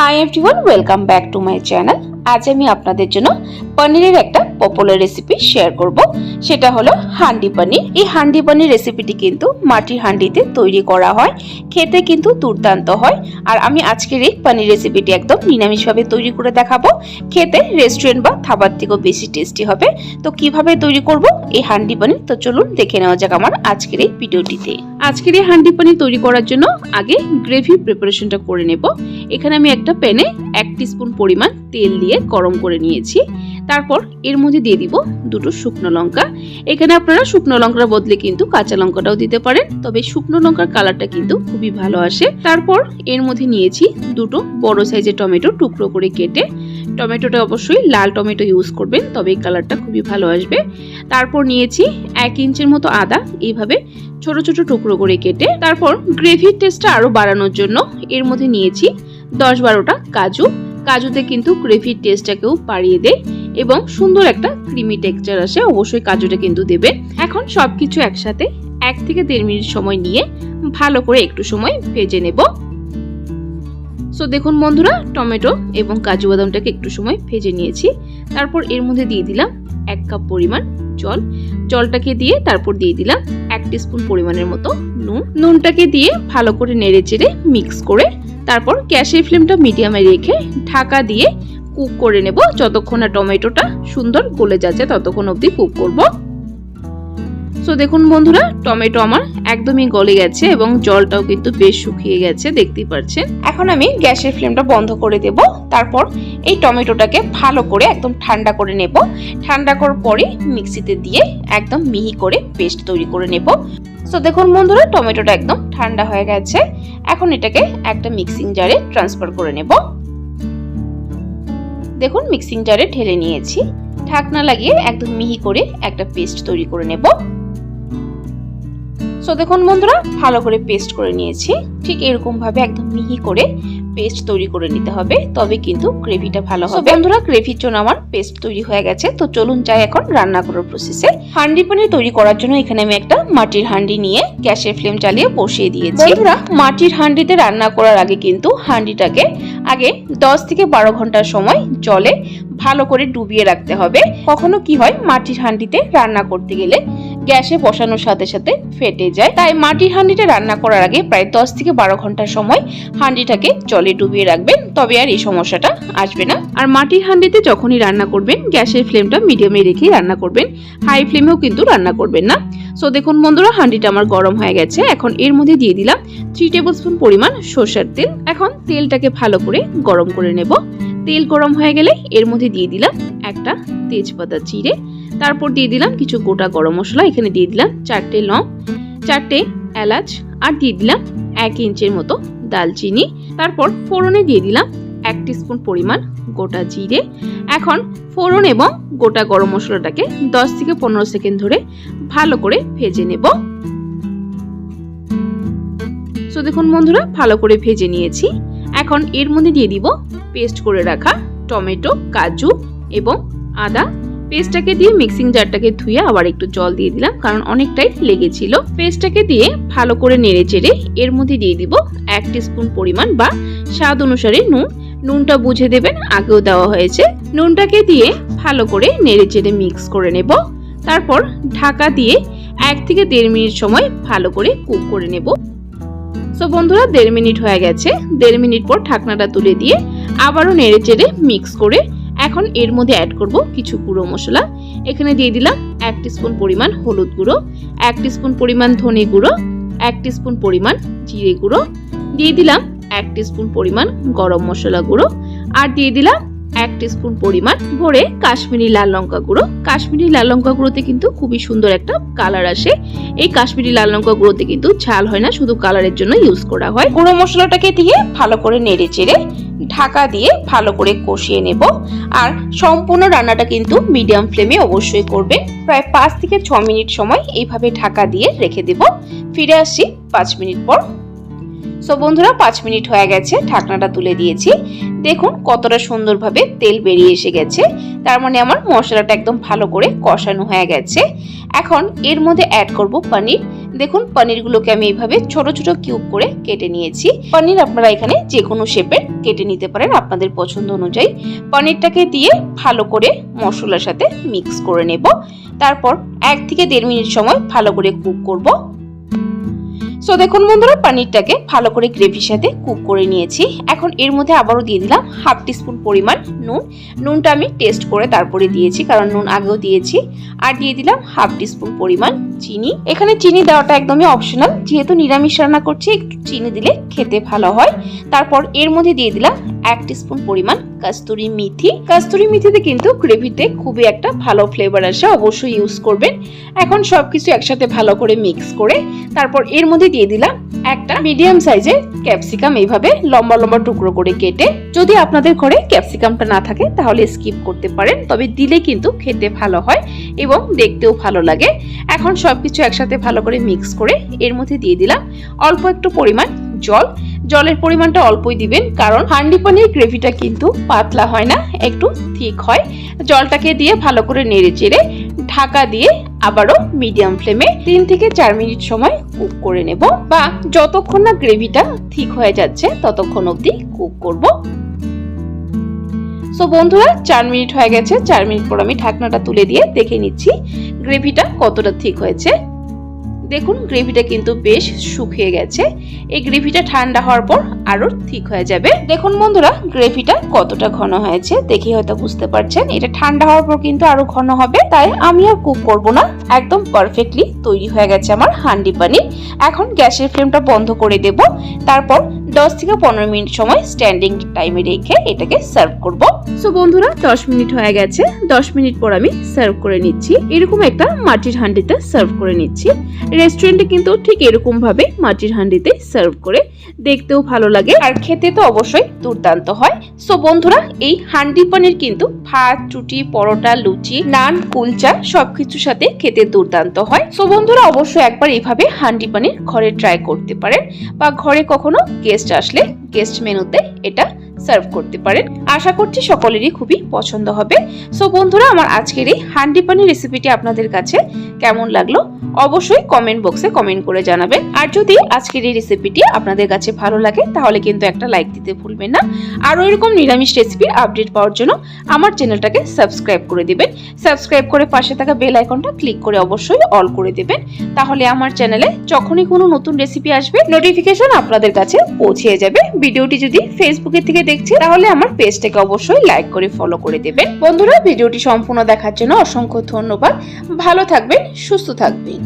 Hi everyone welcome back to my channel আজ আমি আপনাদের জন্য পনিরের একটা পপুলার রেসিপি শেয়ার করব। সেটা হলো হান্ডি পনির। এই হান্ডি পনির রেসিপিটি কিন্তু মাটির হান্ডিতে তৈরি করা হয়। খেতে কিন্তু দুর্দান্ত হয়। আর আমি আজকের এই পানির রেসিপিটি একদম নিরামিষভাবে তৈরি করে দেখাবো। খেতে রেস্টুরেন্ট বা খাবার থেকেও বেশি টেস্টি হবে। তো কীভাবে তৈরি করব এই হান্ডি পনির? তো চলুন দেখে নেওয়া যাক আমার আজকের এই ভিডিওটিতে আজকের এই হান্ডি পনির তৈরি করার জন্য আগে গ্রেভি প্রিপারেশনটা করে নেব। এখানে আমি একটা প্যানে এক স্পুন পরিমাণ তেল দিয়ে গরম করে নিয়েছি। তারপর এর মধ্যে দিয়ে দিব দুটো শুকনো লঙ্কা। এখানে আপনারা শুকনো লঙ্কার বদলে কিন্তু কাঁচা লঙ্কাটাও দিতে পারেন, তবে শুকনো লঙ্কার কালারটা কিন্তু খুবই ভালো আসে। তারপর এর মধ্যে নিয়েছি দুটো বড় সাইজের টমেটো টুকরো করে কেটে। টমেটোটা অবশ্যই লাল টমেটো ইউজ করবেন, তবে এই কালারটা খুবই ভালো আসবে। তারপর নিয়েছি এক ইঞ্চের মতো আদা, এইভাবে ছোট ছোট টুকরো করে কেটে। তারপর গ্রেভির টেস্টটা আরও বাড়ানোর জন্য এর মধ্যে নিয়েছি দশ বারোটা কাজু। কাজুতে কিন্তু গ্রেভির টেস্টটাকেও বাড়িয়ে দেয়। এবং সুন্দর একটা ক্রিমি টেক্সচার আসে, অবশ্যই কাজুটা কিন্তু দেবে। এখন সবকিছু একসাথে এক থেকে দেড় মিনিট সময় নিয়ে ভালো করে একটু সময় ভেজে নেব। সো দেখুন বন্ধুরা, টমেটো এবং কাজু বাদামটাকে একটু সময় ভেজে নিয়েছি। তারপর এর মধ্যে দিয়ে দিলাম এক কাপ পরিমাণ জল। জলটাকে দিয়ে তারপর দিয়ে দিলাম এক স্পুন পরিমাণের মতো নুন। নুনটাকে দিয়ে ভালো করে নেড়ে চেড়ে মিক্স করে তারপর গ্যাসের ফ্লেমটা মিডিয়ামে রেখে ঢাকা দিয়ে কুক করে নেব যতক্ষণ না টমেটোটা সুন্দর গলে যাচ্ছে, ততক্ষণ অবধি কুক করব। সো দেখুন বন্ধুরা, টমেটো আমার একদমই গলে গেছে এবং জলটাও কিন্তু বেশ শুকিয়ে গেছে, দেখতেই পাচ্ছেন। এখন আমি গ্যাসের ফ্লেমটা বন্ধ করে দেব। তারপর এই টমেটোটাকে ভালো করে একদম ঠান্ডা করে নেব। ঠান্ডা করার পরে মিক্সিতে দিয়ে একদম মিহি করে পেস্ট তৈরি করে নেব। সো দেখুন বন্ধুরা, টমেটোটা একদম ঠান্ডা হয়ে গেছে। এখন এটাকে একটা মিক্সিং জারে ট্রান্সফার করে নেব। দেখুন মিক্সিং জারে ঢেলে নিয়েছি। ঢাকনা লাগিয়ে একদম মিহি করে একটা পেস্ট তৈরি করে নেব। সো দেখুন বন্ধুরা ভালো করে পেস্ট করে নিয়েছি। ঠিক এরকম ভাবে একদম মিহি করে পেস্ট তৈরি করে নিতে হবে তবে কিন্তু গ্রেভিটা ভালো হবে। বন্ধুরা গ্রেভির জন্য আমার পেস্ট তৈরি হয়ে গেছে। তো চলুন যাই এখন রান্না করার প্রসেসে হান্ডি পনির তৈরি করার জন্য এখানে আমি একটা মাটির হান্ডি নিয়ে গ্যাসের ফ্লেম চালিয়ে বসিয়ে দিয়েছি। বন্ধুরা মাটির হান্ডিতে রান্না করার আগে কিন্তু হান্ডিটাকে আগে 10 থেকে বারো ঘণ্টার সময় জলে ভালো করে ডুবিয়ে রাখতে হবে। কখনো কি হয় মাটির হান্ডিতে রান্না করতে গেলে গ্যাসে বসানোর সাথে সাথে ফেটে যায়। তাই মাটির হান্ডিতে রান্না করার আগে প্রায় দশ থেকে বারো ঘণ্টার সময় হান্ডিটাকে জলে ডুবিয়ে রাখবেন। তবে আর এই সমস্যাটা আসবে না। আর মাটির হান্ডিতে যখনই রান্না করবেন, গ্যাসের ফ্লেমটা মিডিয়ামে রেখেই রান্না করবেন। হাই ফ্লেমেও কিন্তু রান্না করবেন না। সো দেখুন বন্ধুরা হান্ডিটা আমার গরম হয়ে গেছে। এখন এর মধ্যে দিয়ে দিলাম থ্রি টেবিল স্পুন পরিমাণ সর্ষের তেল। এখন তেলটাকে ভালো করে গরম করে নেব। তেল গরম হয়ে গেলে এর মধ্যে দিয়ে দিলাম একটা তেজপাতা চিড়ে তারপর দিয়ে দিলাম কিছু গোটা গরম মশলা, এখানে দিয়ে দিলাম চারটে লং, চারটে এলাচ, আর দিয়ে দিলাম এক ইঞ্চের মতো দালচিনি। তারপর ফোড়নে দিয়ে দিলাম এক স্পুন পরিমাণ গোটা জিরে। এখন ফোড়ন এবং গোটা গরম মশলাটাকে দশ থেকে পনেরো সেকেন্ড ধরে ভালো করে ভেজে নেব। সো দেখুন বন্ধুরা, ভালো করে ভেজে নিয়েছি। এখন এর মধ্যে দিয়ে দিব পেস্ট করে রাখা টমেটো, কাজু এবং আদা। পেস্টটাকে দিয়ে মিক্সিং জারটাকে ধুয়ে আবার একটু জল দিয়ে দিলাম, কারণ অনেকটাই লেগেছিল। পেস্টটাকে দিয়ে ভালো করে নেড়ে চেড়ে এর মধ্যে দিয়ে দিব এক স্পুন পরিমাণ বা স্বাদ অনুসারে নুন। নুনটা বুঝে দেবেন, আগেও দেওয়া হয়েছে। নুনটাকে দিয়ে ভালো করে নেড়ে চেড়ে মিক্স করে নেব। তারপর ঢাকা দিয়ে এক থেকে দেড় মিনিট সময় ভালো করে কুক করে নেব। সো বন্ধুরা, দেড় মিনিট হয়ে গেছে। দেড় মিনিট পর ঢাকনাটা তুলে দিয়ে আবারও নেড়ে চেড়ে মিক্স করে এখন এর মধ্যে অ্যাড করব কিছু গুঁড়ো মশলা। এখানে দিয়ে দিলাম এক স্পুন পরিমাণ হলুদ গুঁড়ো, এক স্পুন পরিমাণ ধনে গুঁড়ো, এক স্পুন পরিমাণ জিরে গুঁড়ো, দিয়ে দিলাম এক স্পুন পরিমাণ গরম মশলা গুঁড়ো, আর দিয়ে দিলাম এক স্পুন পরিমাণ ভরে কাশ্মীরি লাল লঙ্কা গুঁড়ো। কাশ্মীরি লাল লঙ্কা গুঁড়োতে কিন্তু খুবই সুন্দর একটা কালার আসে। এই কাশ্মীরি লাল লঙ্কা গুঁড়োতে কিন্তু ঝাল হয় না, শুধু কালারের জন্য ইউজ করা হয়। গুঁড়ো মশলাটাকে দিয়ে ভালো করে নেড়ে চেড়ে ঢাকা দিয়ে ভালো করে কষিয়ে নেব। আর সম্পূর্ণ রান্নাটা কিন্তু মিডিয়াম ফ্লেমে অবশ্যই করবে। প্রায় পাঁচ থেকে ছ মিনিট সময় এইভাবে ঢাকা দিয়ে রেখে দেব। ফিরে আসছি পাঁচ মিনিট পর। সো বন্ধুরা, পাঁচ মিনিট হয়ে গেছে, ঢাকনাটা তুলে দিয়েছি। দেখুন কতটা সুন্দরভাবে তেল বেরিয়ে এসে গেছে। তার মানে আমার মশলাটা একদম ভালো করে কষানো হয়ে গেছে। এখন এর মধ্যে অ্যাড করব পনির। দেখুন, পনিরগুলোকে আমি এইভাবে ছোট ছোট কিউব করে কেটে নিয়েছি। পনির আপনারা এখানে যে কোনো শেপের কেটে নিতে পারেন আপনাদের পছন্দ অনুযায়ী। পনিরটাকে দিয়ে ভালো করে মশলার সাথে মিক্স করে নেব। তারপর এক থেকে দেড় মিনিট সময় ভালো করে কুক করব। সো দেখুন বন্ধুরা, পানিরটাকে ভালো করে গ্রেভির সাথে কুক করে নিয়েছি। এখন এর মধ্যে আবারও দিয়ে দিলাম হাফ টিস্পুন পরিমাণ নুন। নুনটা আমি টেস্ট করে তারপরে দিয়েছি, কারণ নুন আগেও দিয়েছি। আর দিয়ে দিলাম হাফ টিস্পুন পরিমাণ চিনি। এখানে চিনি দেওয়াটা একদমই অপশনাল যেহেতু নিরামিষ রান্না করছি, একটু চিনি দিলে খেতে ভালো হয়। তারপর এর মধ্যে দিয়ে দিলাম এক টিস্পুন পরিমাণ কাস্তুরি মেথি। কাস্তুরি মেথিতে কিন্তু গ্রেভিতে খুবই একটা ভালো ফ্লেভার আসে, অবশ্যই ইউজ করবেন। এখন সবকিছু একসাথে ভালো করে মিক্স করে তারপর এর মধ্যে দিয়ে দিলাম একটা মিডিয়াম সাইজের ক্যাপসিকাম এইভাবে লম্বা লম্বা টুকরো করে কেটে। যদি আপনাদের ঘরে ক্যাপসিকামটা না থাকে তাহলে স্কিপ করতে পারেন, তবে দিলে কিন্তু খেতে ভালো হয় এবং দেখতেও ভালো লাগে। এখন সবকিছু একসাথে ভালো করে মিক্স করে এর মধ্যে দিয়ে দিলাম অল্প একটু পরিমাণ জল। জলের পরিমাণটা অল্পই দিবেন, কারণ হান্ডি পানির গ্রেভিটা কিন্তু পাতলা হয় না, একটু ঠিক হয়। জলটাকে দিয়ে ভালো করে নেড়ে চেড়ে ঢাকা দিয়ে আবারও মিডিয়াম ফ্লেমে তিন থেকে চার মিনিট সময় কুক করে নেব বা যতক্ষণ না গ্রেভিটা ঠিক হয়ে যাচ্ছে ততক্ষণ অবধি কুক করব। সো বন্ধুরা, চার মিনিট হয়ে গেছে, চার মিনিট পর আমি ঢাকনাটা তুলে দিয়ে দেখে নিচ্ছি গ্রেভিটা কতটা ঠিক হয়েছে। দেখুন, গ্রেভিটা কিন্তু বেশ শুকিয়ে গেছে। এই গ্রেভিটা ঠান্ডা হওয়ার পর আরও ঠিক হয়ে যাবে। দেখুন বন্ধুরা, গ্রেভিটা কতটা ঘন হয়েছে, দেখে হয়তো বুঝতে পারছেন। এটা ঠান্ডা হওয়ার পর কিন্তু আরও ঘন হবে, তাই আমি আর কুক করব না। একদম পারফেক্টলি তৈরি হয়ে গেছে আমার হান্ডি পানির এখন গ্যাসের ফ্লেমটা বন্ধ করে দেব। তারপর দশ থেকে পনেরো মিনিট সময় স্ট্যান্ডিং টাইমে রেখে এটাকে সার্ভ করব। সো বন্ধুরা দশ মিনিট হয়ে গেছে। দশ মিনিট পর আমি সার্ভ করে নিচ্ছি। এরকম একটা মাটির হান্ডিতে সার্ভ করে নিচ্ছি। রেস্টুরেন্টে কিন্তু ঠিক এরকম ভাবে মাটির হান্ডিতে সার্ভ করে দেখতেও ভালো লাগে। আর খেতে তো অবশ্যই দুর্দান্ত হয়। সো বন্ধুরা এই হান্ডি পানির কিন্তু ভাত রুটি পরোটা লুচি নান কুলচা সবকিছুর সাথে খেতে দুর্দান্ত হয়। সো বন্ধুরা অবশ্যই একবার এইভাবে হান্ডি পানির ঘরে ট্রাই করতে পারেন বা ঘরে কখনো গেস্ট আসলে গেস্ট মেনুতে এটা সার্ভ করতে পারেন। আশা করছি সকলেরই খুবই পছন্দ হবে। সো বন্ধুরা, আমার আজকের এই হান্ডি পানির রেসিপিটি আপনাদের কাছে কেমন লাগল? অবশ্যই কমেন্ট বক্সে কমেন্ট করে জানাবেন। আর যদি আজকের এই রেসিপিটি আপনাদের কাছে ভালো লাগে, তাহলে কিন্তু একটা লাইক দিতে ভুলবেন না। আরও এরকম নিরামিষ রেসিপির আপডেট পাওয়ার জন্য আমার চ্যানেলটাকে সাবস্ক্রাইব করে দেবেন। সাবস্ক্রাইব করে পাশে থাকা বেল আইকনটা ক্লিক করে অবশ্যই অল করে দেবেন। তাহলে আমার চ্যানেলে যখনই কোনো নতুন রেসিপি আসবে নোটিফিকেশন আপনাদের কাছে পৌঁছে যাবে। ভিডিওটি যদি ফেসবুকের থেকে দেখছে, তাহলে আমার পেজটাকে অবশ্যই লাইক করে ফলো করে দেবেন। বন্ধুরা, ভিডিওটি সম্পূর্ণ দেখার জন্য অসংখ্য ধন্যবাদ। ভালো থাকবেন, সুস্থ থাকবেন।